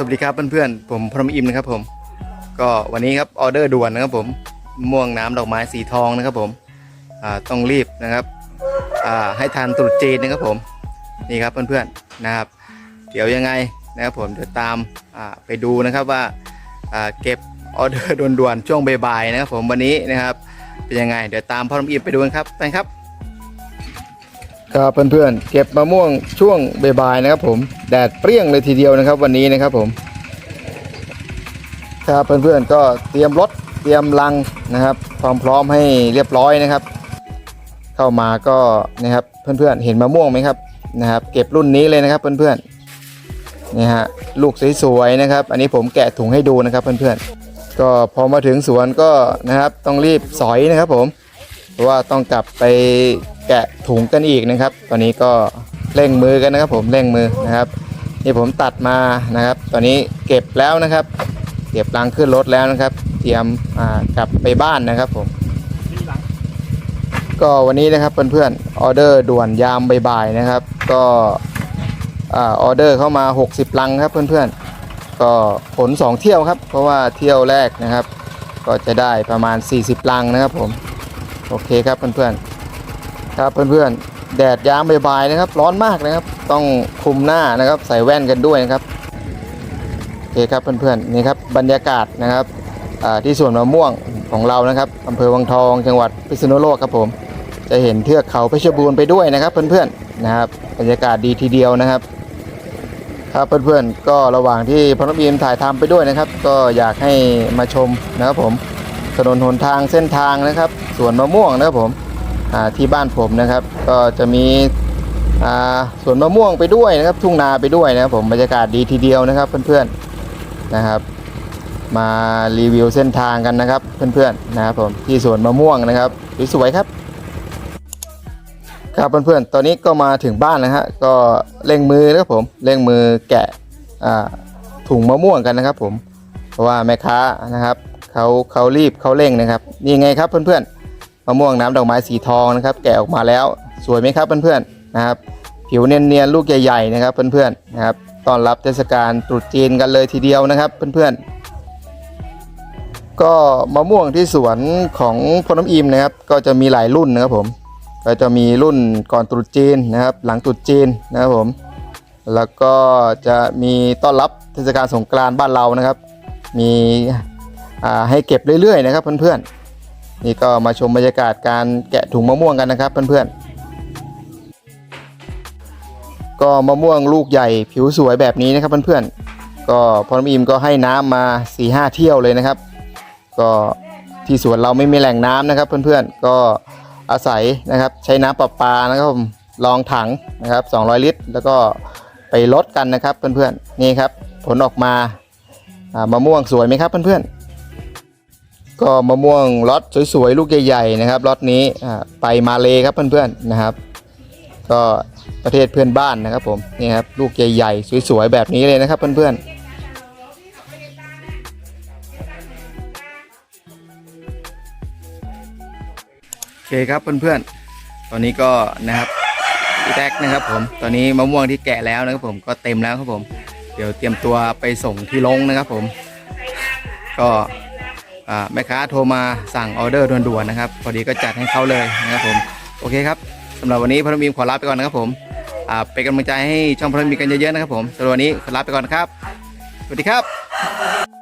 สวัสดีครับเพื่อนๆผมพรมอิมนะครับผม ก็วันนี้ครับออเดอร์ด่วนนะครับผมม่วงน้ำดอกไม้สีทองนะครับผมต้องรีบนะครับให้ทันตรุษจีนนะครับผมนี่ครับเพื่อนๆนะครับ เดี๋ยวยังไงนะครับผมเดี๋ยวตามไปดูนะครับว่าเก็บออเดอร์ด่วนๆช่วงบ่ายๆนะครับผมวันนี้นะครับเป็นยังไงเดี๋ยวตามพรมอิมไปดูกันครับไปครับ ครับเพื่อนๆเก็บมะม่วงช่วงบ่ายๆนะครับ ผมแดดเปรี้ยงเลยทีเดียวนะครับ วันนี้นะครับผมครับเพื่อนๆก็เตรียมรถเตรียมลังนะครับ ความพร้อมให้เรียบร้อยนะครับ เข้ามาก็นะครับเพื่อนๆเห็นมะม่วงไหมครับนะครับ เก็บรุ่นนี้เลยนะครับ เพื่อนๆนี่ฮะลูกสวยๆนะครับ อันนี้ผมแกะถุงให้ดูนะครับ เพื่อนๆก็พอมาถึงสวนก็นะครับต้องรีบสอยนะครับ ผมเพราะว่าต้องกลับไป แกะถุงกันอีกนะครับ ตอนนี้ก็เร่งมือกันนะครับ ผมเร่งมือนะครับนี่ผมตัดมานะครับ ตอนนี้เก็บแล้วนะครับ เก็บรังขึ้นรถแล้วนะครับ เตรียมกลับไปบ้านนะครับผม ก็วันนี้นะครับเพื่อนๆออเดอร์ด่วนยามบ่ายๆนะครับ ก็อออเดอร์เข้ามา 60 ลังครับเพื่อนๆ ก็ผล 2 เที่ยวครับ เพราะว่าเที่ยวแรกนะครับ ก็จะได้ประมาณ 40 ลังนะครับผม โอเคครับเพื่อนๆ ครับเพื่อนๆ แดดยามบ่ายๆนะครับ ร้อนมากนะครับ ต้องคลุมหน้านะครับ ใส่แว่นกันด้วยนะครับโอเคครับเพื่อนๆนี่ครับบรรยากาศนะครับที่สวนมะม่วงของเรานะครับอำเภอวังทอง จังหวัดพิษณุโลกครับผม จะเห็นเทือกเขาเพชรบูรณ์ไปด้วยนะครับ เพื่อนๆนะครับบรรยากาศดีทีเดียวนะครับ ครับเพื่อนๆ ก็ระหว่างที่พนบีมถ่ายทำไปด้วยนะครับ ก็อยากให้มาชมนะครับผมถนนหนทางเส้นทางนะครับสวนมะม่วงนะครับผม ที่บ้านผมนะครับ ก็จะมีสวนมะม่วงไปด้วยนะครับ ทุ่งนาไปด้วยนะครับผมบรรยากาศดีทีเดียวนะครับเพื่อนๆนะครับ มารีวิวเส้นทางกันนะครับเพื่อนๆนะครับผมที่สวนมะม่วงนะครับสวยๆครับครับเพื่อนๆ ตอนนี้ก็มาถึงบ้านนะฮะ ก็เร่งมือนะครับผม เร่งมือแกะถุงมะม่วงกันนะครับผม เพราะว่าแม่ค้านะครับเขาเขารีบเขาเร่งนะครับ นี่ไงครับเพื่อนๆ มะม่วงน้ำดอกไม้สีทองนะครับ แกะออกมาแล้วสวยไหมครับเพื่อนๆนะครับ ผิวเนียนๆลูกใหญ่ๆนะครับเพื่อนๆนะครับต้อนรับเทศกาลตรุษจีนกันเลยทีเดียวนะครับเพื่อนๆก็มะม่วงที่สวนของพน้ำอิมนะครับ ก็จะมีหลายรุ่นนะครับผม ก็จะมีรุ่นก่อนตรุษจีนนะครับ หลังตรุษจีนนะครับผม แล้วก็จะมีต้อนรับเทศกาลสงกรานต์บ้านเรานะครับ มีอ่าให้เก็บเรื่อยๆนะครับเพื่อนๆ นี่ก็มาชมบรรยากาศการแกะถุงมะม่วงกันนะครับเพื่อนๆ ก็มะม่วงลูกใหญ่ผิวสวยแบบนี้นะครับเพื่อนๆ ก็พอน้ำอิมก็ให้น้ำมา4ีหเที่ยวเลยนะครับ ก็ที่สวนเราไม่มีแหล่งน้ำนะครับ เพื่อนๆ ก็อาศัยนะครับใช้น้ำประปานะครับผมรองถังนะครับ 200 ลิตร แล้วก็ไปลดกันนะครับเพื่อนๆ นี่ครับผลออกมาอ่ามะม่วงสวยไหมครับเพื่อนๆ ก็มะม่วงล็อตสวยๆลูกใหญ่ๆนะครับล็อตนี้ไปมาเลครับเพื่อนๆนะครับ ก็ประเทศเพื่อนบ้านนะครับผมนี่ครับลูกใหญ่ๆสวยๆแบบนี้เลยนะครับเพื่อนๆโอเคครับเพื่อนๆ ตอนนี้ก็นะครับพี่แท็กนะครับผม ตอนนี้มะม่วงที่แกะแล้วนะครับผมก็เต็มแล้วครับผม เดี๋ยวเตรียมตัวไปส่งที่ลงนะครับผม ก็ แม่ค้าโทรมาสั่งออเดอร์ด่วนๆนะครับพอดีก็จัดให้เขาเลยนะครับผมโอเคครับสำหรับวันนี้พนมีมขอลาไปก่อนนะครับผมอ่าเป็นกำลังใจให้ช่องพนมีกันเยอะๆนะครับผมสำหรับวันนี้ขอลาไปก่อนครับสวัสดีครับ